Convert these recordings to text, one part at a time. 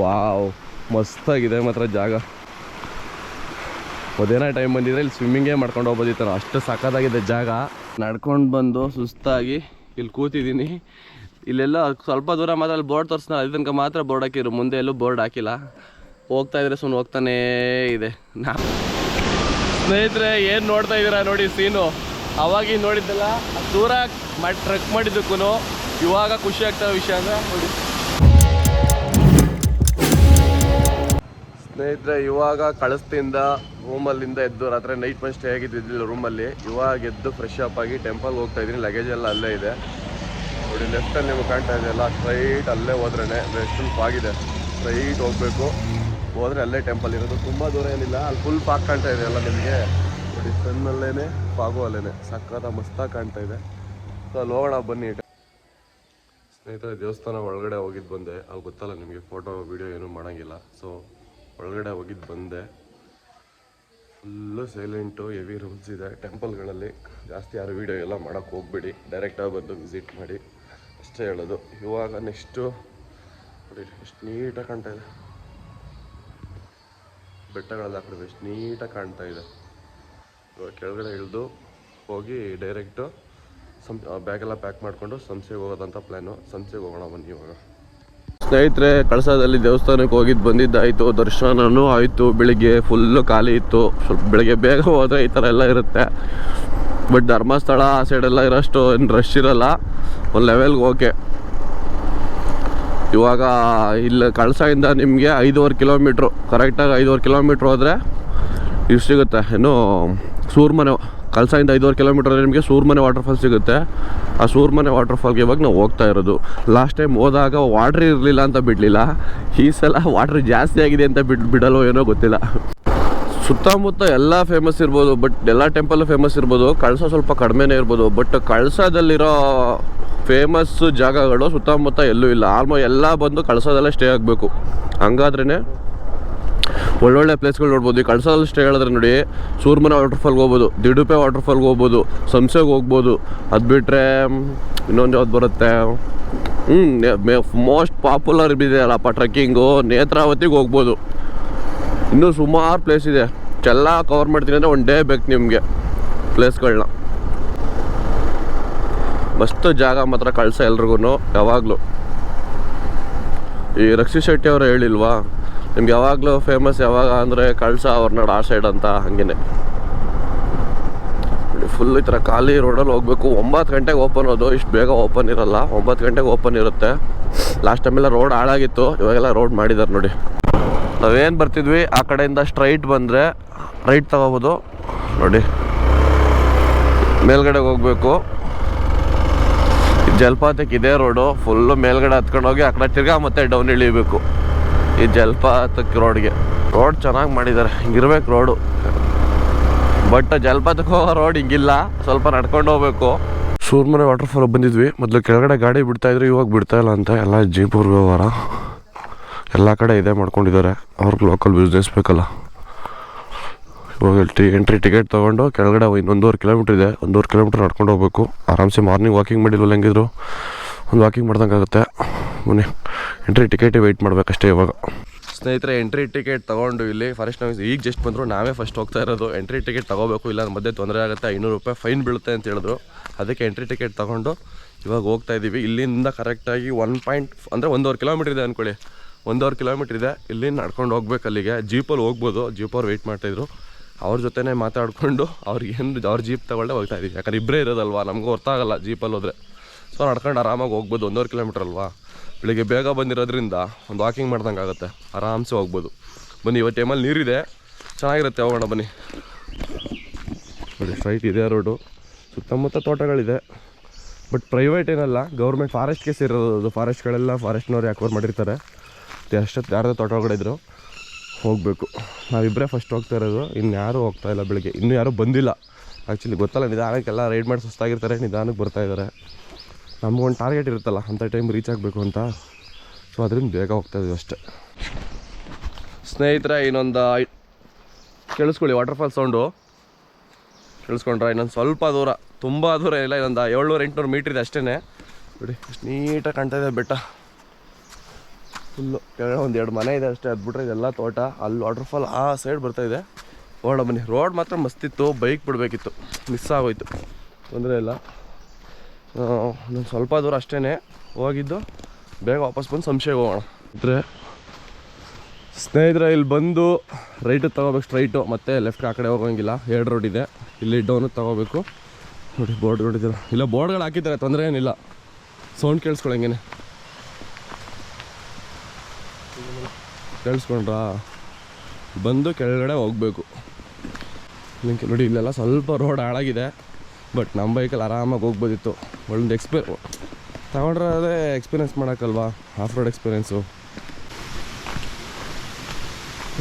Wow, ಮಸ್ತಾಗಿದೆ ಮಾತ್ರ ಜಾಗ. ಅದೇನ ಟೈಮ್ ಬಂದಿದ್ರೆ ಇಲ್ಲಿ ಸ್ವಿಮ್ಮಿಂಗೇ ಮಾಡ್ಕೊಂಡು ಹೋಗ್ಬೋದಿತ್ತು ಅಷ್ಟು ಸಖತ್ತಾಗಿದೆ ಜಾಗ. ನಡ್ಕೊಂಡು ಬಂದು ಸುಸ್ತಾಗಿ ಇಲ್ಲಿ ಕೂತಿದ್ದೀನಿ. ಇಲ್ಲೆಲ್ಲ ಸ್ವಲ್ಪ ದೂರ ಮಾತ್ರ ಅಲ್ಲಿ ಬೋರ್ಡ್ ತೋರಿಸ್ನ ಅಲ್ಲಿ ಮಾತ್ರ ಬೋರ್ಡ್ ಹಾಕಿರು ಮುಂದೆ ಎಲ್ಲೂ ಬೋರ್ಡ್ ಹಾಕಿಲ್ಲ. ಹೋಗ್ತಾ ಇದ್ರೆ ಸುಮ್ಮನೆ ಹೋಗ್ತಾನೇ ಇದೆ. ನಾ ಸ್ನೇಹಿತರೆ, ಏನು ನೋಡ್ತಾ ಇದ್ದೀರಾ ನೋಡಿ ಸೀನು ಅವಾಗಿ ನೋಡಿದ್ದಲ್ಲ, ದೂರ ಮಾಡಿ ಟ್ರಕ್ ಮಾಡಿದ್ದಕ್ಕೂ ಇವಾಗ ಖುಷಿ ಆಗ್ತಾ ವಿಷಯ ಅಂದರೆ ನೋಡಿ. ಸ್ನೇಹಿತರೆ, ಇವಾಗ ಕಳಸದಿಂದ ರೂಮಲ್ಲಿಂದ ಎದ್ದು ರಾತ್ರಿ ನೈಟ್ ಮೈನ್ ಸ್ಟೇ ಆಗಿದ್ದಿದ್ದಿಲ್ಲ ರೂಮಲ್ಲಿ ಇವಾಗ ಎದ್ದು ಫ್ರೆಶ್ ಅಪ್ ಆಗಿ ಟೆಂಪಲ್ ಹೋಗ್ತಾ ಇದ್ದೀನಿ. ಲಗೇಜ್ ಎಲ್ಲ ಅಲ್ಲೇ ಇದೆ. ನೋಡಿ ಲೆಫ್ಟಲ್ಲಿ ನಿಮ್ಗೆ ಕಾಣ್ತಾ ಇದೆಯಲ್ಲ ಸ್ಟ್ರೈಟ್ ಅಲ್ಲೇ ಹೋದ್ರೇ ವೆಸ್ಟ್ ಆಗಿದೆ. ಸ್ಟ್ರೈಟ್ ಹೋಗಬೇಕು. ಹೋದರೆ ಅಲ್ಲೇ ಟೆಂಪಲ್ ಇರೋದು. ತುಂಬ ದೂರ ಏನಿಲ್ಲ. ಅಲ್ಲಿ ಫುಲ್ ಪಾಕ್ ಕಾಣ್ತಾ ಇದೆ ಅಲ್ಲ ನಿಮಗೆ. ನೋಡಿ ಸಣ್ಣಲ್ಲೇ ಪಾಗು ಅಲ್ಲೇ ಸಕ್ಕತ್ತ ಮಸ್ತಾಗಿ ಕಾಣ್ತಾ ಇದೆ. ಸೊ ಅಲ್ಲಿ ಹೋಗೋಣ, ಬನ್ನಿ. ಸ್ನೇಹಿತರೆ, ದೇವಸ್ಥಾನ ಒಳಗಡೆ ಹೋಗಿದ್ದು ಬಂದೆ. ಅಲ್ಲಿ ಗೊತ್ತಲ್ಲ, ನಿಮಗೆ ಫೋಟೋ ವೀಡಿಯೋ ಏನೂ ಮಾಡೋಂಗಿಲ್ಲ. ಸೊ ಒಳಗಡೆ ಹೋಗಿದ್ದು ಬಂದೆ. ಫುಲ್ಲು ಸೈಲೆಂಟು ಹೆವಿ ರೂಲ್ಸ್ ಇದೆ. ಟೆಂಪಲ್ಗಳಲ್ಲಿ ಜಾಸ್ತಿ ಯಾರು ವೀಡಿಯೋ ಎಲ್ಲ ಮಾಡೋಕ್ಕೆ ಹೋಗ್ಬೇಡಿ. ಡೈರೆಕ್ಟಾಗಿ ಬಂದು ವಿಸಿಟ್ ಮಾಡಿ. ಅಷ್ಟೇ ಹೇಳೋದು. ಇವಾಗ ನೆಕ್ಸ್ಟು ನೋಡಿ, ಎಷ್ಟು ನೀಟಾಗಿ ಕಾಣ್ತಾ ಇದೆ. ಬೆಟ್ಟಗಳೆಲ್ಲ ಕಡೆ ಎಷ್ಟು ನೀಟಾಗಿ ಕಾಣ್ತಾ ಇದೆ. ಇವಾಗ ಕೆಳಗಡೆ ಇಳಿದು ಹೋಗಿ ಡೈರೆಕ್ಟು ಸಂ ಬ್ಯಾಗೆಲ್ಲ ಪ್ಯಾಕ್ ಮಾಡಿಕೊಂಡು ಸಂಸೆಗೆ ಹೋಗೋದಂತ ಪ್ಲ್ಯಾನು ಸಂಸೆಗೆ ಹೋಗೋಣ ಬನ್ನಿ ಇವಾಗ. ಸ್ನೇಹಿತರೆ, ಕಳಸದಲ್ಲಿ ದೇವಸ್ಥಾನಕ್ಕೆ ಹೋಗಿದ್ದು ಬಂದಿದ್ದಾಯಿತು, ದರ್ಶನನೂ ಆಯಿತು, ಬೆಳಿಗ್ಗೆ ಫುಲ್ಲು ಖಾಲಿ ಇತ್ತು, ಸ್ವಲ್ಪ ಬೆಳಿಗ್ಗೆ ಬೇಗ ಹೋದರೆ ಈ ಥರ ಎಲ್ಲ ಇರುತ್ತೆ. ಬಟ್ ಧರ್ಮಸ್ಥಳ ಆ ಸೈಡೆಲ್ಲ ಇರೋಷ್ಟು ಏನು ರಶ್ ಇರಲ್ಲ, ಒಂದು ಲೆವೆಲ್ಗೆ ಓಕೆ ಇವಾಗ ಇಲ್ಲಿ ಕಳಸದಿಂದ ನಿಮಗೆ ಐದೂವರೆ ಕಿಲೋಮೀಟ್ರು ಕರೆಕ್ಟಾಗಿ ಐದೂವರೆ ಕಿಲೋಮೀಟ್ರ್ ಹೋದರೆ, ಇಷ್ಟು ಸಿಗುತ್ತೆ. ಏನು, ಸೂರ್ಮನೆ ಕಳಸದಿಂದ ಐದುವರೆ ಕಿಲೋಮೀಟರ್ ನಿಮಗೆ ಸೂರ್ಮನೆ ವಾಟರ್ಫಾಲ್ ಸಿಗುತ್ತೆ. ಆ ಸೂರ್ಮನೆ ವಾಟರ್ಫಾಲ್ಗೆ ಇವಾಗ ನಾವು ಹೋಗ್ತಾ ಇರೋದು. ಲಾಸ್ಟ್ ಟೈಮ್ ಹೋದಾಗ ವಾಟ್ರ್ ಇರಲಿಲ್ಲ ಅಂತ ಬಿಡಲಿಲ್ಲ. ಈ ಸಲ ವಾಟ್ರ್ ಜಾಸ್ತಿ ಆಗಿದೆ ಅಂತ ಬಿಡ್, ಬಿಡಲ್ವೋ ಏನೋ ಗೊತ್ತಿಲ್ಲ. ಸುತ್ತಮುತ್ತ ಎಲ್ಲ ಫೇಮಸ್ ಇರ್ಬೋದು ಬಟ್ ಎಲ್ಲ ಟೆಂಪಲ್ ಫೇಮಸ್ ಇರ್ಬೋದು. ಕಳಸ ಸ್ವಲ್ಪ ಕಡಿಮೆನೇ ಇರ್ಬೋದು. ಬಟ್ ಕಳಸದಲ್ಲಿರೋ ಫೇಮಸ್ ಜಾಗಗಳು ಸುತ್ತಮುತ್ತ ಎಲ್ಲೂ ಇಲ್ಲ. ಆಲ್ಮೋಸ್ಟ್ ಎಲ್ಲ ಬಂದು ಕಳಸದಲ್ಲೇ ಸ್ಟೇ ಆಗಬೇಕು. ಹಂಗಾದ್ರೇ ಒಳ್ಳೊಳ್ಳೆ ಪ್ಲೇಸ್ಗಳು ನೋಡ್ಬೋದು. ಈ ಕಳಸದಲ್ಲಿ ಸ್ಟೇ ಹೇಳಿದ್ರೆ ನೋಡಿ, ಸೂರ್ಮನ ವಾಟರ್ಫಾಲ್ಗೆ ಹೋಗ್ಬೋದು, ದಿಡುಪೆ ವಾಟರ್ಫಾಲ್ಗೆ ಹೋಗ್ಬೋದು, ಸಂಸೆಗೆ ಹೋಗ್ಬೋದು. ಅದು ಬಿಟ್ಟರೆ ಇನ್ನೊಂದು ಯಾವ್ದು ಬರುತ್ತೆ? ಹ್ಞೂ ಮೋಸ್ಟ್ ಪಾಪ್ಯುಲರ್ ಇದೆಯಲ್ಲಪ್ಪ ಟ್ರೆಕ್ಕಿಂಗು ನೇತ್ರಾವತಿಗೆ ಹೋಗ್ಬೋದು. ಇನ್ನೂ ಸುಮಾರು ಪ್ಲೇಸ್ ಇದೆ. ಎಲ್ಲ ಕವರ್ ಮಾಡ್ತೀನಿ ಅಂದರೆ ಒನ್ ಡೇ ಬೇಕು ನಿಮಗೆ ಪ್ಲೇಸ್ಗಳನ್ನ ಮಸ್ತ್ ಜಾಗ ಮಾತ್ರ ಕಳ್ಸ ಎಲ್ರಿಗೂ ಯಾವಾಗಲೂ. ಈ ರಕ್ಷಿ ಶೆಟ್ಟಿ ಅವರು ಹೇಳಿಲ್ವಾ? ನಿಮ್ಗೆ ಯಾವಾಗಲೂ ಫೇಮಸ್ ಯಾವಾಗ ಅಂದರೆ ಕಳ್ಸ ಅವ್ರನಾಡು ಆ ಸೈಡ್ ಅಂತ ಹಾಗೇನೆ. ಫುಲ್ ಈ ಥರ ಖಾಲಿ ರೋಡಲ್ಲಿ ಹೋಗ್ಬೇಕು. ಒಂಬತ್ತು ಗಂಟೆಗೆ ಓಪನ್ ಅದು ಇಷ್ಟು ಬೇಗ ಓಪನ್ ಇರಲ್ಲ. ಒಂಬತ್ತು ಗಂಟೆಗೆ ಓಪನ್ ಇರುತ್ತೆ. ಲಾಸ್ಟ್ ಟೈಮೆಲ್ಲ ರೋಡ್ ಹಾಳಾಗಿತ್ತು. ಇವಾಗೆಲ್ಲ ರೋಡ್ ಮಾಡಿದ್ದಾರೆ ನೋಡಿ. ನಾವೇನು ಬರ್ತಿದ್ವಿ? ಆ ಕಡೆಯಿಂದ ಸ್ಟ್ರೈಟ್ ಬಂದರೆ ರೈಟ್ ತಗೋಬೋದು. ನೋಡಿ. ಮೇಲ್ಗಡೆಗೆ ಹೋಗ್ಬೇಕು. ಜಲಪಾತಕ್ಕೆ ಇದೇ ರೋಡು ಫುಲ್ಲು ಮೇಲ್ಗಡೆ ಹತ್ಕೊಂಡೋಗಿ ಆ ಕಡೆ ತಿರ್ಗಾ ಮತ್ತೆ ಡೌನ್ ಇಳಿಬೇಕು. ಈ ಜಲಪಾತಕ್ಕೆ ರೋಡ್ಗೆ. ರೋಡ್ ಚೆನ್ನಾಗಿ ಮಾಡಿದ್ದಾರೆ ಹಿಂಗಿರ್ಬೇಕು ರೋಡು. ಬಟ್ ಜಲಪಾತಕ್ಕೆ ಹೋಗೋ ರೋಡ್ ಹಿಂಗಿಲ್ಲ. ಸ್ವಲ್ಪ ನಡ್ಕೊಂಡು ಹೋಗ್ಬೇಕು. ಸೂರ್ಮನೆ ವಾಟರ್ಫಾಲ್ ಬಂದಿದ್ವಿ. ಮೊದಲು ಕೆಳಗಡೆ ಗಾಡಿ ಬಿಡ್ತಾ ಇದ್ರು, ಇವಾಗ ಬಿಡ್ತಾ ಇಲ್ಲ ಅಂತ. ಎಲ್ಲ ಜೀಪುರ್ ವ್ಯವಹಾರ. ಎಲ್ಲ ಕಡೆ ಇದೇ ಮಾಡ್ಕೊಂಡಿದ್ದಾರೆ. ಅವ್ರಿಗೆ ಲೋಕಲ್ ಬಿಸ್ನೆಸ್ ಬೇಕಲ್ಲ. ಇವಾಗ ಟಿ ಎಂಟ್ರಿ ಟಿಕೆಟ್ ತೊಗೊಂಡು ಕೆಳಗಡೆ ಇನ್ನೊಂದೂವರೆ ಕಿಲೋಮೀಟ್ರ್ ಇದೆ. ಒಂದೂವರೆ ಕಿಲೋಮೀಟ್ರ್ ನಡ್ಕೊಂಡು ಹೋಗ್ಬೇಕು. ಆರಾಮ್ಸೆ ಮಾರ್ನಿಂಗ್ ವಾಕಿಂಗ್ ಮಾಡಿಲ್ವಲ್ಲ ಹೆಂಗಿದ್ರು? ಒಂದು ವಾಕಿಂಗ್ ಮಾಡ್ದಂಗೆ ಆಗುತ್ತೆ ಬನ್ನಿ. ಎಂಟ್ರಿ ಟಿಕೆಟ್ ವೆಯ್ಟ್ ಮಾಡಬೇಕಷ್ಟೇ ಇವಾಗ. ಸ್ನೇಹಿತರೆ ಎಂಟ್ರಿ ಟಿಕೆಟ್ ತೊಗೊಂಡು ಇಲ್ಲಿ ಫಾರೆಸ್ಟ್ ನಾವು ಈಗ ಜಸ್ಟ್ ಬಂದರು, ನಾವೇ ಫಸ್ಟ್ ಹೋಗ್ತಾ ಇರೋದು. ಎಂಟ್ರಿ ಟಿಕೆಟ್ ತೊಗೋಬೇಕು ಇಲ್ಲ ಮಧ್ಯೆ ತೊಂದರೆ ಆಗುತ್ತೆ, ಐನೂರು ರೂಪಾಯಿ ಫೈನ್ ಬೀಳುತ್ತೆ ಅಂತ ಹೇಳಿದ್ರು. ಅದಕ್ಕೆ ಎಂಟ್ರಿ ಟಿಕೆಟ್ ತೊಗೊಂಡು ಇವಾಗ ಹೋಗ್ತಾ ಇದ್ದೀವಿ ಇಲ್ಲಿಂದ ಕರೆಕ್ಟಾಗಿ ಒನ್ ಪಾಯಿಂಟ್ ಅಂದರೆ ಒಂದೂವರೆ ಕಿಲೋಮೀಟ್ರ್ ಇದೆ ಅಂದ್ಕೊಳ್ಳಿ ಒಂದೂವರೆ ಕಿಲೋಮೀಟ್ರ್ ಇದೆ. ಇಲ್ಲಿ ನಡ್ಕೊಂಡು ಹೋಗ್ಬೇಕು ಅಲ್ಲಿಗೆ. ಜೀಪಲ್ಲಿ ಹೋಗ್ಬೋದು. ಜೀಪವ್ರು ವೆಯ್ಟ್ ಮಾಡ್ತಾಯಿದ್ರು ಅವ್ರ ಜೊತೆನೇ ಮಾತಾಡಿಕೊಂಡು ಅವ್ರಿಗೆ ಏನು ಅವ್ರ ಜೀಪ್ ತಗೊಳ್ಳೆ ಹೋಗ್ತಾ ಇದ್ದೀವಿ ಯಾಕಂದ್ರೆ ಇಬ್ಬರೇ ಇರೋದಲ್ವಾ? ನಮಗೂ ಹೊರ್ತಾಗಲ್ಲ ಜೀಪಲ್ಲಿ ಹೋದರೆ. ಸೊ ನಡ್ಕೊಂಡು ಆರಾಮಾಗಿ ಹೋಗ್ಬೋದು, ಒಂದೂವರೆ ಕಿಲೋಮೀಟರ್ ಅಲ್ವಾ? ಬೆಳಿಗ್ಗೆ ಬೇಗ ಬಂದಿರೋದ್ರಿಂದ ಒಂದು ವಾಕಿಂಗ್ ಮಾಡ್ದಂಗೆ ಆಗುತ್ತೆ. ಆರಾಮ್ಸೆ ಹೋಗ್ಬೋದು. ಬನ್ನಿ, ಇವತ್ತು ಟೈಮಲ್ಲಿ ನೀರಿದೆ. ಚೆನ್ನಾಗಿರುತ್ತೆ, ಹೋಗೋಣ ಬನ್ನಿ. ನೋಡಿ ಸ್ಟ್ರೈಟ್ ಇದೆ ರೋಡು ಸುತ್ತಮುತ್ತ ತೋಟಗಳಿದೆ. ಬಟ್ ಪ್ರೈವೇಟ್ ಏನಲ್ಲ ಗೌರ್ಮೆಂಟ್ ಫಾರೆಸ್ಟ್ಗೆ ಸೇರಿರೋದು ಫಾರೆಸ್ಟ್ಗಳೆಲ್ಲ ಫಾರೆಸ್ಟ್ನವ್ರು ಯಾಕೋರ್ ಮಾಡಿರ್ತಾರೆ. ಅಷ್ಟೊತ್ತು ಯಾರ್ದು ತೋಟಗಳಿದ್ರು ಹೋಗಬೇಕು. ನಾವಿಬ್ಬರೇ ಫಸ್ಟ್ ಹೋಗ್ತಾ ಇರೋದು. ಇನ್ನು ಯಾರೂ ಹೋಗ್ತಾ ಇಲ್ಲ ಬೆಳಿಗ್ಗೆ. ಇನ್ನೂ ಯಾರೂ ಬಂದಿಲ್ಲ. ಆ್ಯಕ್ಚುಲಿ ಗೊತ್ತಲ್ಲ, ನಿಧಾನಕ್ಕೆಲ್ಲ ರೈಡ್ ಮಾಡಿ ಸುಸ್ತಾಗಿರ್ತಾರೆ, ನಿಧಾನಕ್ಕೆ ಬರ್ತಾ ಇದ್ದಾರೆ ನಮಗೊಂದು ಟಾರ್ಗೆಟ್ ಇರುತ್ತಲ್ಲ ಅಂಥ ಟೈಮ್ ರೀಚ್ ಆಗಬೇಕು ಅಂತ. ಸೊ ಅದರಿಂದ ಬೇಗ ಹೋಗ್ತಾ ಇದ್ದೀವಿ ಅಷ್ಟೇ. ಸ್ನೇಹಿತರೆ, ಇನ್ನೊಂದು ಕೇಳಿಸ್ಕೊಳ್ಳಿ ವಾಟರ್ಫಾಲ್ ಸೌಂಡು ಕೇಳಿಸ್ಕೊಂಡ್ರೆ? ಇನ್ನೊಂದು ಸ್ವಲ್ಪ ದೂರ, ತುಂಬ ದೂರ ಇಲ್ಲ, ಇನ್ನೊಂದು ಏಳ್ನೂರು, ಎಂಟುನೂರು ಮೀಟ್ರ್ ಇದೆ ಅಷ್ಟೇ ನೋಡಿ ಅಷ್ಟು ನೀಟಾಗಿ ಕಾಣ್ತಾ ಇದೆ ಬೆಟ್ಟ. ಫುಲ್ಲು ಕೆಳಗಡೆ ಒಂದು ಎರಡು ಮನೆ ಇದೆ ಅಷ್ಟೇ, ಅದು ಬಿಟ್ರೆ ಇದೆಲ್ಲ ತೋಟ. ಅಲ್ಲಿ ವಾಟರ್ಫಾಲ್ ಆ ಸೈಡ್ ಬರ್ತಾ ಇದೆ. ಓಡ ಬನ್ನಿ. ರೋಡ್ ಮಾತ್ರ ಮಸ್ತಿತ್ತು ಬೈಕ್ ಬಿಡಬೇಕಿತ್ತು. ಮಿಸ್ ಆಗೋಯ್ತು. ತೊಂದರೆ ಇಲ್ಲ. ಒಂದು ಸ್ವಲ್ಪ ದೂರ ಅಷ್ಟೇ ಹೋಗಿದ್ದು. ಬೇಗ ವಾಪಸ್ ಬಂದು ಸಂಶಯಕ್ಕೆ ಹೋಗೋಣ. ಅಂದರೆ ಸ್ನೇಹಿತರೆ, ಇಲ್ಲಿ ಬಂದು ರೈಟ್ ತಗೋಬೇಕು ಸ್ಟ್ರೈಟು ಮತ್ತು ಲೆಫ್ಟ್ ಆ ಕಡೆ ಹೋಗೋಂಗಿಲ್ಲ. ಎರಡು ರೋಡ್ ಇದೆ. ಇಲ್ಲಿ ಡೌನು ತಗೋಬೇಕು. ನೋಡಿ ಬೋರ್ಡ್ ನೋಡಿದ್ದೀರ ಇಲ್ಲ ಬೋರ್ಡ್ಗಳು ಹಾಕಿದ್ದಾರೆ, ತೊಂದರೆ ಏನಿಲ್ಲ. ಸೌಂಡ್ ಕೇಳಿಸ್ಕೊಳಂಗೇನೆ ಕೇಳಿಸ್ಕೊಂಡ್ರಾ? ಬಂದು ಕೆಳಗಡೆ ಹೋಗಬೇಕು. ನೋಡಿ, ಇಲ್ಲೆಲ್ಲ ಸ್ವಲ್ಪ ರೋಡ್ ಹಾಳಾಗಿದೆ. ಬಟ್ ನಮ್ಮ ಬೈಕಲ್ಲಿ ಆರಾಮಾಗಿ ಹೋಗ್ಬೋದಿತ್ತು. ಒಳ್ಳೆ ಎಕ್ಸ್ಪೀರ್ ತಗೊಂಡ್ರೆ ಅದೇ ಎಕ್ಸ್ಪೀರಿಯೆನ್ಸ್ ಮಾಡೋಕ್ಕಲ್ವಾ? ಆಫ್ ರೋಡ್ ಎಕ್ಸ್ಪೀರಿಯೆನ್ಸು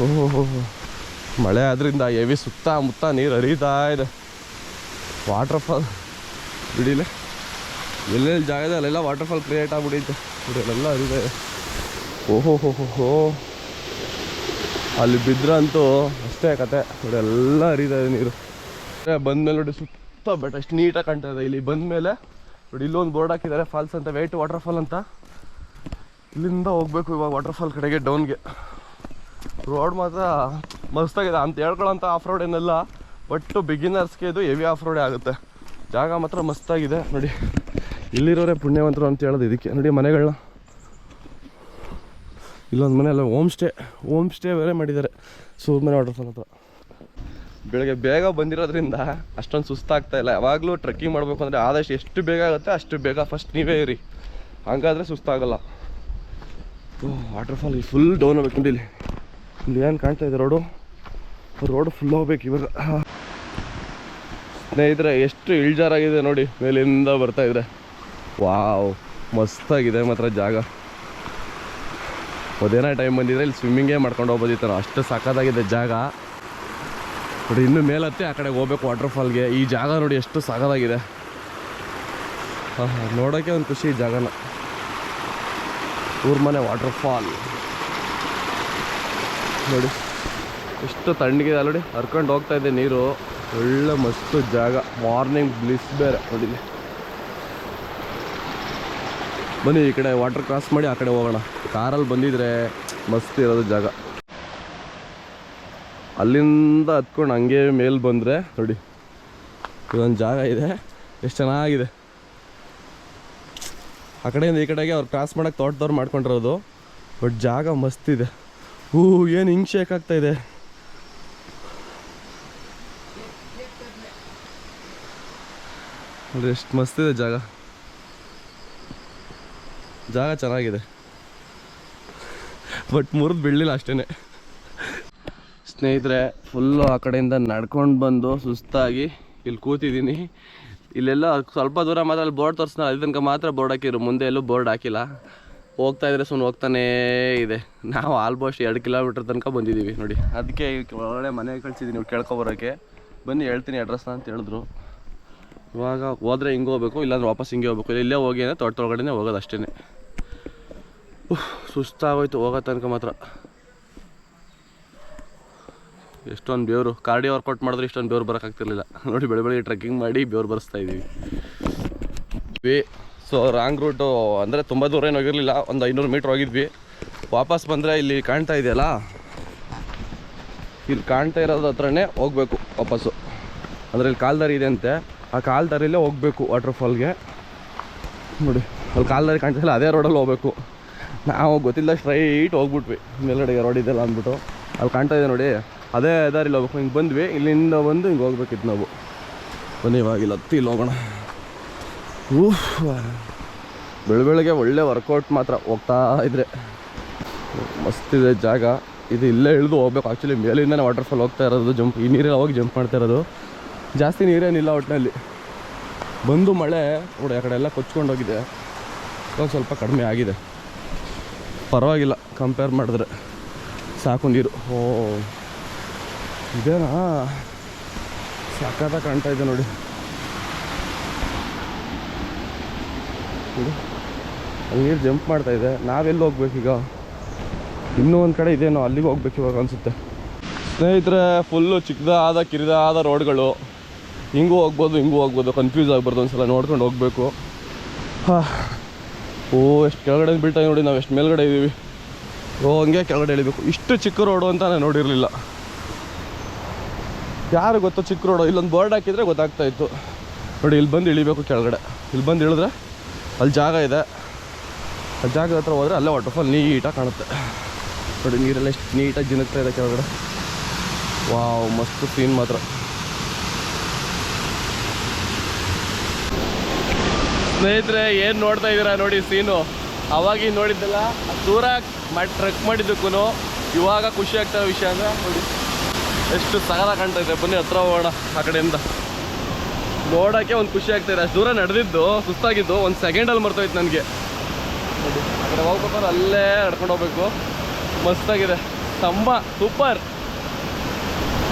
ಓಹೋ ಮಳೆ ಆದ್ರಿಂದ ಸುತ್ತ ಮುತ್ತ ನೀರು ಹರಿತಾ ಇದೆ. ವಾಟರ್ ಫಾಲ್ ಬಿಡಿಲೆ. ಎಲ್ಲೆಲ್ಲಿ ಜಾಗದ ಅಲ್ಲೆಲ್ಲ ವಾಟರ್ ಫಾಲ್ ಕ್ರಿಯೇಟ್ ಆಗ್ಬಿಡೈತೆ ಅಲ್ಲೆಲ್ಲ ಹರಿತಾ ಇದೆ. ಓಹೋ ಹೋ ಹೋ ಅಲ್ಲಿ ಬಿದ್ದರಂತೂ ಅಷ್ಟೇ ಕತೆ. ಎಲ್ಲ ಹರಿತಾ ಇದೆ ನೀರು. ಬಂದ್ಮೇಲೆ ನೋಡಿ ಸುತ್ತ ಬೆಟ್ಟ ಅಷ್ಟು ನೀಟಾಗಿ ಕಾಣ್ತಾ ಇದೆ. ಇಲ್ಲಿ ಬಂದ ಮೇಲೆ, ನೋಡಿ, ಇಲ್ಲೊಂದು ಬೋರ್ಡ್ ಹಾಕಿದ್ದಾರೆ ಫಾಲ್ಸ್ ಅಂತ ವೇಟ್ ವಾಟರ್ಫಾಲ್ ಅಂತ. ಇಲ್ಲಿಂದ ಹೋಗ್ಬೇಕು ಇವಾಗ ವಾಟರ್ಫಾಲ್ ಕಡೆಗೆ ಡೌನ್ಗೆ ರೋಡ್ ಮಾತ್ರ ಮಸ್ತಾಗಿದೆ. ಅಂತ ಹೇಳ್ಕೊಳ್ಳೋಂಥ ಆಫ್ ರೋಡ್ ಏನೆಲ್ಲ ಒಟ್ಟು ಬಿಗಿನರ್ಸ್ಗೆ ಇದು ಹೆವಿ ಆಫ್ ರೋಡೇ ಆಗುತ್ತೆ. ಜಾಗ ಮಾತ್ರ ಮಸ್ತಾಗಿದೆ. ನೋಡಿ, ಇಲ್ಲಿರೋರೇ ಪುಣ್ಯವಂತರು ಅಂತ ಹೇಳೋದು ಇದಕ್ಕೆ. ನೋಡಿ, ಮನೆಗಳನ್ನ. ಇಲ್ಲೊಂದು ಮನೆ ಅಲ್ಲ ಹೋಮ್ ಸ್ಟೇ ಹೋಮ್ ಸ್ಟೇ ಬೇರೆ ಮಾಡಿದ್ದಾರೆ. ಸೂರ್ಮನೆ ವಾಟರ್ಫಾಲ್ ಹತ್ರ. ಬೆಳಗ್ಗೆ ಬೇಗ ಬಂದಿರೋದ್ರಿಂದ ಅಷ್ಟೊಂದು ಸುಸ್ತಾಗ್ತಾ ಇಲ್ಲ. ಯಾವಾಗಲೂ ಟ್ರೆಕ್ಕಿಂಗ್ ಮಾಡಬೇಕು ಅಂದರೆ ಆದಷ್ಟು ಎಷ್ಟು ಬೇಗ ಆಗುತ್ತೆ ಅಷ್ಟು ಬೇಗ ಫಸ್ಟ್ ನೀವೇ ಇರಿ. ಹಂಗಾದರೆ ಸುಸ್ತಾಗಲ್ಲ. ವಾಟರ್ಫಾಲ್ ಫುಲ್ ಡೌನ್ ಹೋಗ್ಬೇಕು ಇಲ್ಲಿ. ಇಲ್ಲಿ ಏನು ಕಾಣ್ತಾ ಇದೆ ರೋಡು ರೋಡು ಫುಲ್ ಹೋಗ್ಬೇಕು ಇವಾಗ. ಸ್ನೇಹಿತರೆ, ಎಷ್ಟು ಇಳ್ಜಾರಾಗಿದೆ ನೋಡಿ, ಮೇಲಿಂದ ಬರ್ತಾ ಇದೆ. ವಾವ್, ಮಸ್ತಾಗಿದೆ ಮಾತ್ರ ಜಾಗ. ಅದೇನೋ ಟೈಮ್ ಬಂದಿದ್ರೆ ಇಲ್ಲಿ ಸ್ವಿಮ್ಮಿಂಗೇ ಮಾಡ್ಕೊಂಡು ಹೋಗ್ಬೋದಿತ್ತು ಅಷ್ಟು ಸಖತ್ತಾಗಿದೆ ಜಾಗ. ನೋಡಿ, ಇನ್ನು ಮೇಲತ್ತೆ, ಆ ಕಡೆ ಹೋಗ್ಬೇಕು ವಾಟರ್ಫಾಲ್ಗೆ ಈ ಜಾಗ ನೋಡಿ ಎಷ್ಟು ಸಾಗದಾಗಿದೆ. ಹಾಂ ನೋಡೋಕ್ಕೆ ಒಂದು ಖುಷಿ ಈ ಜಾಗನ. ಊರ್ಮನೆ ವಾಟರ್ಫಾಲ್ ನೋಡಿ, ಎಷ್ಟು ತಣ್ಣಗಿದೆ ನೋಡಿ ಹರ್ಕೊಂಡು ಹೋಗ್ತಾ ಇದೆ ನೀರು. ಒಳ್ಳೆ ಮಸ್ತು ಜಾಗ. ಮಾರ್ನಿಂಗ್ ಬ್ಲಿಸ್ ಬೇರೆ. ನೋಡಿ. ಬನ್ನಿ, ಈ ಕಡೆ ವಾಟರ್ ಕ್ರಾಸ್ ಮಾಡಿ ಆ ಕಡೆ ಹೋಗೋಣ. ಕಾರಲ್ಲಿ ಬಂದಿದ್ರೆ ಮಸ್ತ್ ಇರೋದು ಜಾಗ. ಅಲ್ಲಿಂದ ಹತ್ಕೊಂಡು ಹಂಗೆ ಮೇಲೆ ಬಂದರೆ, ನೋಡಿ ಇದೊಂದು ಜಾಗ ಇದೆ, ಎಷ್ಟು ಚೆನ್ನಾಗಿದೆ. ಆ ಕಡೆಯಿಂದ ಈ ಕಡೆಗೆ ಅವ್ರು ಕ್ರಾಸ್ ಮಾಡೋಕ್ಕೆ ತೋಟದವ್ರು ಮಾಡ್ಕೊಂಡಿರೋದು, ಬಟ್ ಜಾಗ ಮಸ್ತ್ ಇದೆ. ಹೂ ಏನು ಹಿಂಗೆ ಶೇಕ್ ಇದೆ. ನೋಡ್ರಿ, ಎಷ್ಟು ಮಸ್ತ್ ಇದೆ ಜಾಗ. ಜಾಗ ಚೆನ್ನಾಗಿದೆ. ಬಟ್ ಮುರಿದು ಬೀಳಲಿಲ್ಲ ಅಷ್ಟೇ ಸ್ನೇಹಿತರೆ ಫುಲ್ಲು ಆ ಕಡೆಯಿಂದ ನಡ್ಕೊಂಡು ಬಂದು ಸುಸ್ತಾಗಿ ಇಲ್ಲಿ ಕೂತಿದ್ದೀನಿ. ಇಲ್ಲೆಲ್ಲ ಸ್ವಲ್ಪ ದೂರ ಮಾತ್ರ ಅಲ್ಲಿ ಬೋರ್ಡ್ ತೋರಿಸ್ನ ಅಲ್ಲಿ ತನಕ ಮಾತ್ರ ಬೋರ್ಡ್ ಹಾಕಿರು ಮುಂದೆ ಎಲ್ಲೂ ಬೋರ್ಡ್ ಹಾಕಿಲ್ಲ. ಹೋಗ್ತಾ ಇದ್ರೆ ಸುಮ್ಮನೆ ಹೋಗ್ತಾನೇ ಇದೆ. ನಾವು ಆಲ್ಮೋಸ್ಟ್ ಎರಡು ಕಿಲೋಮೀಟ್ರ್ ತನಕ ಬಂದಿದ್ದೀವಿ ನೋಡಿ. ಅದಕ್ಕೆ ಒಳ್ಳೆ ಮನೆ ಕಳಿಸಿದ್ದೀನಿ ನೀವು ಕೇಳ್ಕೊಬರೋಕ್ಕೆ ಬನ್ನಿ ಹೇಳ್ತೀನಿ ಅಡ್ರೆಸ್ನ ಅಂತ ಹೇಳಿದ್ರು. ಇವಾಗ ಹೋದ್ರೆ ಹಿಂಗೆ ಹೋಗ್ಬೇಕು ಇಲ್ಲಾಂದ್ರೆ ವಾಪಸ್ ಹಿಂಗೆ ಹೋಗ್ಬೇಕು. ಇಲ್ಲ ಇಲ್ಲೇ ಹೋಗಿ ಅಂದರೆ ತೋಟದೊಳಗಡೆನೇ ಹೋಗೋದು ಅಷ್ಟೇ ಸುಸ್ತಾಗೋಯ್ತು ಹೋಗೋ ತನಕ ಮಾತ್ರ. ಎಷ್ಟೊಂದು ಬೇವರು ಕಾರ್ಡಿಯೋ ವರ್ಕೌಟ್ ಮಾಡಿದ್ರೆ ಇಷ್ಟೊಂದು ಬೇವ್ರು ಬರೋಕ್ಕಾಗ್ತಿರ್ಲಿಲ್ಲ ನೋಡಿ, ಬೆಳೆ ಬೆಳಿಗ್ಗೆ ಟ್ರೆಕ್ಕಿಂಗ್ ಮಾಡಿ ಬೇವ್ರು ಬರೆಸ್ತಾ ಇದ್ದೀವಿ ವಿ ಸೊ ರಾಂಗ್ ರೂಟು ಅಂದರೆ ತುಂಬ ದೂರ ಏನು ಹೋಗಿರಲಿಲ್ಲ, ಒಂದು ಐನೂರು ಮೀಟ್ರ್ ಹೋಗಿದ್ವಿ. ವಾಪಸ್ ಬಂದರೆ ಇಲ್ಲಿ ಕಾಣ್ತಾ ಇದೆಯಲ್ಲ? ಇಲ್ಲಿ ಕಾಣ್ತಾ ಇರೋದ್ರ ಹತ್ರನೇ ಹೋಗ್ಬೇಕು ವಾಪಸ್ಸು. ಅಂದರೆ ಇಲ್ಲಿ ಕಾಲ್ದಾರಿ ಇದೆ ಅಂತೆ. ಆ ಕಾಲ್ದಾರಿಲ್ಲೇ ಹೋಗ್ಬೇಕು ವಾಟ್ರ್ಫಾಲ್ಗೆ ನೋಡಿ, ಅಲ್ಲಿ ಕಾಲ್ದಾರಿ ಕಾಣ್ತಾ ಇಲ್ಲ, ಅದೇ ರೋಡಲ್ಲಿ ಹೋಗ್ಬೇಕು. ನಾವು ಗೊತ್ತಿಲ್ಲ ಸ್ಟ್ರೈಟ್ ಹೋಗ್ಬಿಟ್ವಿ. ಮೇಲ್ಗಡೆಗೆ ರೋಡ್ ಇದೆಲ್ಲ ಅಂದ್ಬಿಟ್ಟು. ಅಲ್ಲಿ ಕಾಣ್ತಾ ಇದೆ ನೋಡಿ. ಅದೇ ದಾರಿಲಿ ಹೋಗ್ಬೇಕು. ಹಿಂಗೆ ಬಂದ್ವಿ, ಇಲ್ಲಿಂದ ಬಂದು ಹಿಂಗೆ ಹೋಗ್ಬೇಕಿತ್ತು ನಾವು. ಬನ್ನಿ ಇವಾಗಿಲ್ಲ ಹತ್ತಿ ಇಲ್ಲಿ ಹೋಗೋಣ. ಊಹ್ ಬೆಳ ಬೆಳಗ್ಗೆ ಒಳ್ಳೆ ವರ್ಕೌಟ್ ಮಾತ್ರ ಹೋಗ್ತಾ ಇದ್ರೆ. ಮಸ್ತಿದೆ ಜಾಗ. ಇದು ಇಲ್ಲೇ ಇಳಿದು ಹೋಗ್ಬೇಕು. ಆ್ಯಕ್ಚುಲಿ ಮೇಲಿಂದನೇ ವಾಟರ್ಫಾಲ್ ಹೋಗ್ತಾ ಇರೋದು ಜಂಪ್ ಈ ನೀರೇ ಹೋಗಿ ಜಂಪ್ ಮಾಡ್ತಾ ಇರೋದು. ಜಾಸ್ತಿ ನೀರೇನಿಲ್ಲ ಒಟ್ಟಿನಲ್ಲಿ ಬಂದು ಮಳೆ, ನೋಡಿ, ಆ ಕಡೆ ಎಲ್ಲ ಕೊಚ್ಕೊಂಡೋಗಿದೆ ಇವಾಗ ಸ್ವಲ್ಪ ಕಡಿಮೆ ಆಗಿದೆ. ಪರವಾಗಿಲ್ಲ ಕಂಪೇರ್ ಮಾಡಿದ್ರೆ ಸಾಕು ನೀರು. ಓ. ಇದೇನಾ? ಸಖತ್ತಾಗಿ ಕಾಣ್ತಾ ಇದೆ ನೋಡಿ. ಅಲ್ಲಿ ನೀರು ಜಂಪ್ ಮಾಡ್ತಾ ಇದೆ. ನಾವೆಲ್ಲಿ ಹೋಗ್ಬೇಕೀಗ? ಇನ್ನೂ ಒಂದು ಕಡೆ ಇದೇನೋ, ಅಲ್ಲಿಗೆ ಹೋಗ್ಬೇಕು ಇವಾಗ ಅನಿಸುತ್ತೆ. ಸ್ನೇಹಿತರೆ ಫುಲ್ಲು ಚಿಕ್ಕದಾದ, ಕಿರಿದಾದ ರೋಡ್ಗಳು ಹಿಂಗೂ ಹೋಗ್ಬೋದು ಹಿಂಗೂ ಹೋಗ್ಬೋದು. ಕನ್ಫ್ಯೂಸ್ ಆಗ್ಬಾರ್ದು ಒಂದ್ಸಲ, ನೋಡ್ಕೊಂಡು ಹೋಗಬೇಕು. ಹಾಂ. ಓ, ಎಷ್ಟು ಕೆಳಗಡೆ ಬಿಟ್ಟಾಗ ನೋಡಿ, ನಾವು ಎಷ್ಟು ಮೇಲ್ಗಡೆ ಇದ್ದೀವಿ ಓ, ಹಂಗೆ ಕೆಳಗಡೆ ಇಳಿಬೇಕು. ಇಷ್ಟು ಚಿಕ್ಕ ರೋಡು ಅಂತ ನಾನು ನೋಡಿರಲಿಲ್ಲ. ಯಾರು ಗೊತ್ತೋ ಚಿಕ್ಕ ರೋಡು, ಇಲ್ಲೊಂದು ಬೋರ್ಡ್ ಹಾಕಿದ್ರೆ ಗೊತ್ತಾಗ್ತಾ ಇತ್ತು. ನೋಡಿ, ಇಲ್ಲಿ ಬಂದು ಇಳಿಬೇಕು ಕೆಳಗಡೆ. ಇಲ್ಲಿ ಬಂದು ಇಳಿದ್ರೆ ಅಲ್ಲಿ ಜಾಗ ಇದೆ. ಆ ಜಾಗದ ಹತ್ರ ಹೋದರೆ ಅಲ್ಲೇ ವಾಟರ್ಫಾಲ್ ನೀಟಾಗಿ ಕಾಣುತ್ತೆ. ನೋಡಿ, ನೀರೆಲ್ಲ ಎಷ್ಟು ನೀಟಾಗಿ ಜಿನುಗ್ತಾ ಇದೆ ಕೆಳಗಡೆ. ವಾವ್, ಮಸ್ತ್ ಸೀನ್ ಮಾತ್ರ. ಸ್ನೇಹಿತರೆ, ಏನು ನೋಡ್ತಾ ಇದ್ದೀರಾ ನೋಡಿ ಸೀನು ಅವಾಗಿ ನೋಡಿದ್ದಲ್ಲ ದೂರ ಮಾಡಿ ಟ್ರಕ್ ಮಾಡಿದ್ದಕ್ಕೂ ಇವಾಗ ಖುಷಿ ಆಗ್ತಾ ವಿಷಯ ಅಂದರೆ ನೋಡಿ. ಎಷ್ಟು ಸಾಗರ ಕಾಣ್ತಾ ಇದೆ ಬನ್ನಿ, ಹತ್ರ ಹೋಗೋಣ ಆ ಕಡೆಯಿಂದ. ನೋಡೋಕ್ಕೆ ಒಂದು ಖುಷಿ ಆಗ್ತಾಯಿದೆ ಅಷ್ಟು ದೂರ ನಡೆದಿದ್ದು, ಸುಸ್ತಾಗಿದ್ದು, ಒಂದು ಸೆಕೆಂಡಲ್ಲಿ ಮರ್ತೋಯ್ತು ನನಗೆ. ನೋಡಿ, ಆ ಕಡೆ ಹೋಗ್ಬೇಕಾದ್ರೆ ಅಲ್ಲೇ ನಡ್ಕೊಂಡು ಹೋಗ್ಬೇಕು. ಮಸ್ತಾಗಿದೆ. ತಂಬ ಸೂಪರ್.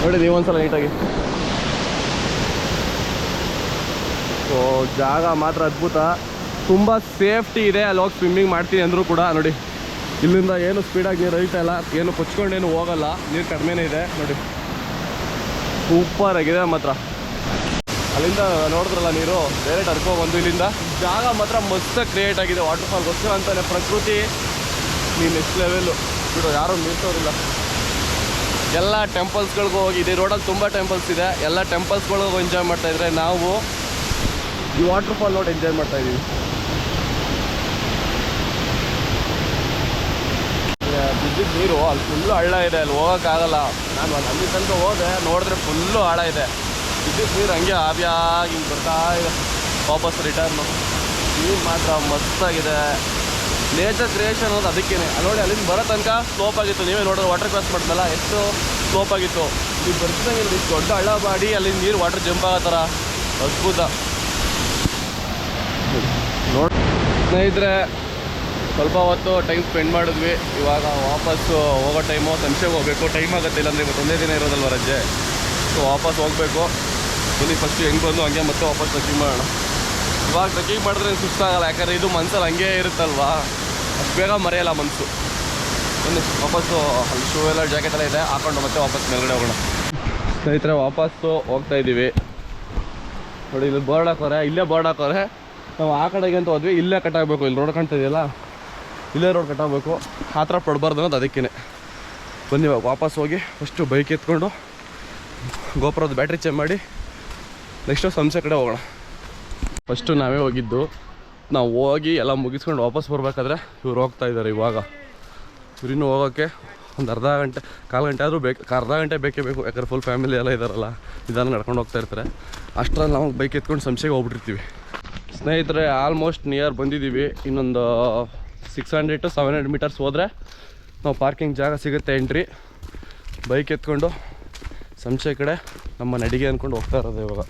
ನೋಡಿ ನೀವೊಂದ್ಸಲ ನೀಟಾಗಿ ಸೊ ಜಾಗ ಮಾತ್ರ ಅದ್ಭುತ. ತುಂಬ ಸೇಫ್ಟಿ ಇದೆ. ಅಲ್ಲಿ ಹೋಗಿ ಸ್ವಿಮ್ಮಿಂಗ್ ಮಾಡ್ತೀನಿ ಅಂದರೂ ಕೂಡ, ನೋಡಿ. ಇಲ್ಲಿಂದ ಏನು ಸ್ಪೀಡಾಗಿ ನೀರು ಹರಿತಾ ಇಲ್ಲ ಏನು ಕೊಚ್ಕೊಂಡೇನು ಹೋಗಲ್ಲ. ನೀರು ಕಡಿಮೆನೇ ಇದೆ, ನೋಡಿ. ಸೂಪರ್ ಆಗಿದೆ ಮಾತ್ರ. ಅಲ್ಲಿಂದ ನೋಡಿದ್ರಲ್ಲ ನೀರು ಡೈರೆಕ್ಟ್ ಹರ್ಕೋ ಬಂದು ಇಲ್ಲಿಂದ. ಜಾಗ ಮಾತ್ರ ಮಸ್ತ್ ಕ್ರಿಯೇಟ್ ಆಗಿದೆ ವಾಟರ್ ಫಾಲ್ಗೋಸ್ಕರ ಅಂತಾನೆ, ಪ್ರಕೃತಿ ನೀನು ನೆಕ್ಸ್ಟ್ ಲೆವೆಲ್ಲು ಬಿಡು, ಯಾರೂ ನಿಲ್ಸೋರಿಲ್ಲ ಎಲ್ಲ ಟೆಂಪಲ್ಸ್ಗಳಿಗೂ ಹೋಗಿ, ಇದೇ ರೋಡಲ್ಲಿ ತುಂಬ ಟೆಂಪಲ್ಸ್ ಇದೆ. ಎಲ್ಲ ಟೆಂಪಲ್ಸ್ಗಳಿಗೂ ಎಂಜಾಯ್ ಮಾಡ್ತಾ ಇದ್ರೆ ನಾವು ಈ ವಾಟರ್ ಫಾಲ್ ನೋಡಿ ಎಂಜಾಯ್ ಮಾಡ್ತಾ ಇದೀವಿ ಬಿದ್ದಿದ್ದ ನೀರು, ಅಲ್ಲಿ ಫುಲ್ಲು ಹಳ್ಳ ಇದೆ, ಅಲ್ಲಿ ಹೋಗೋಕ್ಕಾಗಲ್ಲ ನಾನು ಅಲ್ಲಿ ಅಲ್ಲಿ ತನಕ ಹೋದೆ, ನೋಡಿದ್ರೆ ಫುಲ್ಲು ಆಳ ಇದೆ. ಬಿದ್ದಿದ್ದ ನೀರು ಹಂಗೆ ಆವಿಯಾಗಿ ಹಿಂಗೆ ಬರ್ತಾ ಇದೆ. ವಾಪಸ್ ರಿಟರ್ನು ನೀರು ಮಾತ್ರ ಮಸ್ತಾಗಿದೆ. ನೇಚರ್ ಕ್ರಿಯೇಷನ್ ಅನ್ನೋದು ಅದಕ್ಕೇನೆ. ಅಲ್ಲಿ ನೋಡಿ, ಅಲ್ಲಿಂದ ಬರೋ ತನಕ ಸ್ಲೋಪ್ ಆಗಿತ್ತು. ನೀವೇ ನೋಡಿದ್ರೆ ವಾಟರ್ ಕ್ರಾಸ್ ಮಾಡ್ತಲ್ಲ ಎಷ್ಟು ಸ್ಲೋಪ್ ಆಗಿತ್ತು. ನೀವು ಬರ್ತಿದ್ದಂಗೆ ಇಲ್ಲಿ ಇಷ್ಟು ದೊಡ್ಡ ಹಳ್ಳ ಮಾಡಿ ಅಲ್ಲಿ ನೀರು ವಾಟರ್ ಜಂಪ್ ಆಗೋ ಥರ. ಅದ್ಭುತ. ನೋಡಿ ಸ್ನೇಹಿತರೆ ಸ್ವಲ್ಪ ಹೊತ್ತು ಟೈಮ್ ಸ್ಪೆಂಡ್ ಮಾಡಿದ್ವಿ. ಇವಾಗ ವಾಪಸ್ಸು ಹೋಗೋ ಟೈಮು ಸಂಶೆಗೆ ಹೋಗಬೇಕು. ಟೈಮ್ ಆಗುತ್ತೆ ಇಲ್ಲಾಂದರೆ ಇವತ್ತು ಒಂದೇ ದಿನ ಇರೋದಲ್ವ ರಜೆ? ಸೊ ವಾಪಸ್ ಹೋಗಬೇಕು. ಬನ್ನಿ ಫಸ್ಟ್ ಹೆಂಗೆ ಬಂದು ಹಂಗೆ ಮತ್ತೆ ವಾಪಸ್ ಟ್ರೆಕ್ಕಿಂಗ್ ಮಾಡೋಣ. ಇವಾಗ ಟ್ರೆಕ್ಕಿಂಗ್ ಮಾಡಿದ್ರೆ ಸುಸ್ತಾಗಲ್ಲ ಯಾಕಂದರೆ ಇದು ಮನ್ಸಲ್ಲಿ ಹಂಗೆ ಇರುತ್ತಲ್ವಾ? ಅಷ್ಟು ಬೇಗ ಮರೆಯಲ್ಲ ಮನಸ್ಸು ಬನ್ನಿ, ವಾಪಸ್ಸು ಅಲ್ಲಿ ಶೂ ಎಲ್ಲ ಜಾಕೆಟ್ ಎಲ್ಲ ಇದೆ. ಹಾಕೊಂಡು ಮತ್ತೆ ವಾಪಸ್ ಮೇಲ್ಗಡೆ ಹೋಗೋಣ. ಸ್ನೇಹಿತರೆ, ವಾಪಸ್ಸು ಹೋಗ್ತಾ ಇದ್ದೀವಿ ನೋಡಿ, ಇಲ್ಲಿ ಬೋರ್ಡ್ ಹಾಕೋರೆ. ಇಲ್ಲೇ ಬೋರ್ಡ್ ಹಾಕೋರೆ. ನಾವು ಆ ಕಡೆಗೆ ಅಂತ ಹೋದ್ವಿ. ಇಲ್ಲೇ ಕಟ್ಟಾಗಬೇಕು ಇಲ್ಲಿ ಇದೆಯಲ್ಲ? ಇಲ್ಲೇ ರೋಡ್ ಕಟ್ಟಾಗಬೇಕು ಆ ಥರ ಪಡ್ಬಾರ್ದು ಅನ್ನೋದು ಅದಕ್ಕೇ ಬನ್ನಿ ಇವಾಗ ವಾಪಸ್ ಹೋಗಿ ಫಸ್ಟು ಬೈಕ್ ಎತ್ಕೊಂಡು ಗೋಪುರದ ಬ್ಯಾಟ್ರಿ ಚೆಕ್ ಮಾಡಿ ನೆಕ್ಸ್ಟು ಸಂಸೆ ಕಡೆ ಹೋಗೋಣ. ಫಸ್ಟು ನಾವೇ ಹೋಗಿದ್ದು. ನಾವು ಹೋಗಿ ಎಲ್ಲ ಮುಗಿಸ್ಕೊಂಡು ವಾಪಸ್ ಬರಬೇಕಾದ್ರೆ ಇವ್ರು ಹೋಗ್ತಾ ಇದ್ದಾರೆ ಇವಾಗ. ಇವ್ರಿನ್ನೂ ಹೋಗೋಕ್ಕೆ ಒಂದು ಅರ್ಧ ಗಂಟೆ, ಕಾಲು ಗಂಟೆ ಆದರೂ ಬೇಕು ಅರ್ಧ ಗಂಟೆ ಬೇಕೇ ಬೇಕು. ಯಾಕಂದ್ರೆ ಫುಲ್ ಫ್ಯಾಮಿಲಿ ಎಲ್ಲ ಇದ್ದಾರಲ್ಲ ಇದೆಲ್ಲ ನಡ್ಕೊಂಡು ಹೋಗ್ತಾ ಇರ್ತಾರೆ. ಅಷ್ಟರಲ್ಲಿ ನಾವು ಬೈಕ್ ಎತ್ಕೊಂಡು ಸಂಸೆಗೆ ಹೋಗ್ಬಿಟ್ಟಿರ್ತೀವಿ. ಸ್ನೇಹಿತರೆ ಆಲ್ಮೋಸ್ಟ್ ನಿಯರ್ ಬಂದಿದ್ದೀವಿ. ಇನ್ನೊಂದು six hundred to seven hundred meters ಹೋದರೆ ನಾವು ಪಾರ್ಕಿಂಗ್ ಜಾಗ ಸಿಗುತ್ತೆ ಎಂಟ್ರಿ ಬೈಕ್ ಎತ್ಕೊಂಡು ಸಂಶಯ ಕಡೆ ನಮ್ಮ ನಡಿಗೆ ಅಂದ್ಕೊಂಡು ಹೋಗ್ತಾ ಇರೋದು ಇವಾಗ.